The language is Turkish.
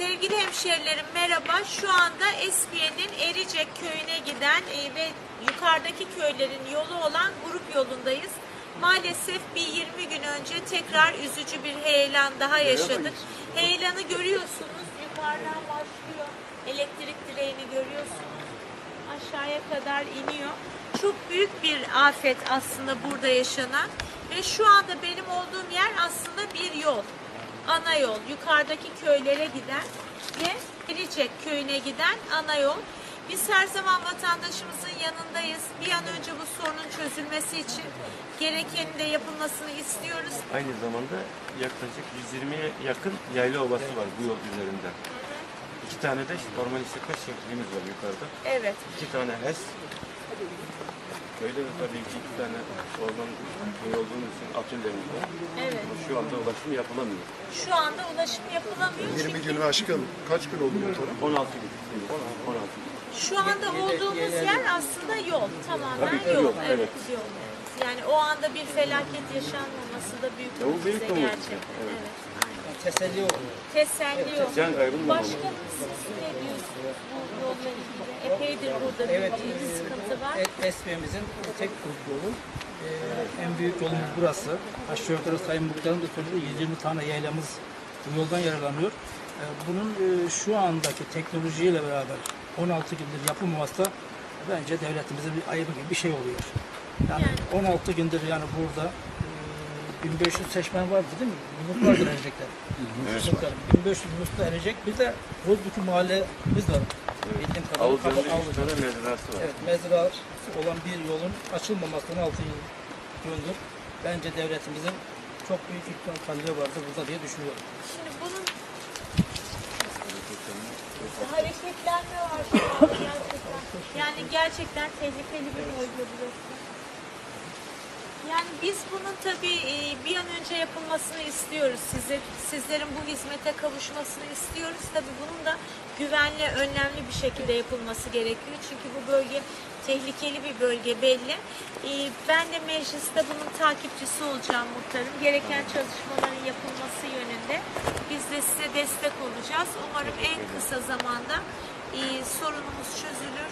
Sevgili hemşerilerim merhaba. Şu anda Espiye'nin Ericek köyüne giden e, ve yukarıdaki köylerin yolu olan grup yolundayız. Maalesef bir 20 gün önce tekrar üzücü bir heyelan daha yaşadık. Heyelanı görüyorsunuz. Yukarıdan başlıyor. Elektrik direğini görüyorsunuz. Aşağıya kadar iniyor. Çok büyük bir afet aslında burada yaşanan. Ve şu anda benim olduğum yer aslında bir yol ana yol, yukarıdaki köylere giden ve Ericek köyüne giden ana yol. Biz her zaman vatandaşımızın yanındayız. Bir an önce bu sorunun çözülmesi için gerekenin de yapılmasını istiyoruz. Aynı zamanda yaklaşık 120'ye yakın yayla ovası var bu yol üzerinde. İki tane de orman işletme şeklimiz var yukarıda. Evet. İki tane HES. Böyle de tabii ki iki tane orman köy olduğumuz için atölyelerimiz var. Evet. Ama şu anda ulaşım yapılamıyor. Şu anda ulaşım yapılamıyor 20 çünkü günü aşkın kaç gün oldu motora? 16 gün. 16 gün. şu anda olduğumuz yer aslında yol. Tamamen Tabii ki yol. yol, Evet, evet. yol. Yani o anda bir felaket yaşanmaması da büyük Ya bu mucize büyük bir mucize, gerçekten. evet. Teselli oluyor. Teselli yok. Can kaybının olmaması. Başka siz ne diyorsunuz? Epeydir burada Evet, bir e, sıkıntı var. SP'mizin tek grup yolu. Ee, en büyük yolumuz burası. Yukarı Sayın Muhtarım da söyledi 120 tane yaylamız bu yoldan yararlanıyor. Ee, bunun e, şu andaki teknolojiyle beraber 16 gündür yapılmaması bence devletimizin bir ayıbı gibi bir şey oluyor. Yani, 16 gündür yani burada e, 1500 seçmen vardı değil mi? Muhtardır erecekler. Muhtarım. 1500 muhtar erecek. Bir de Bozbükü mahallemiz var. Bildiğim kadarıyla. Avcı'nın Kapat- üç tane mezrası var. Evet, mezrası olan bir yolun açılmamasının 6 yıl gündür bence devletimizin çok büyük ihtimalle vardır burada diye düşünüyorum. Şimdi bunun hareketlenme var gerçekten. Yani gerçekten tehlikeli bir bölge burası. Yani biz bunun tabii e, bir an önce yapılmasını istiyoruz. Size, sizlerin bu hizmete kavuşmasını istiyoruz. Tabii bunun da güvenli, önlemli bir şekilde yapılması gerekiyor. Çünkü bu bölge tehlikeli bir bölge belli. E, Ben de mecliste bunun takipçisi olacağım muhtarım. Gereken çalışmaların yapılması yönünde biz de size destek olacağız. Umarım en kısa zamanda e, sorunumuz çözülür.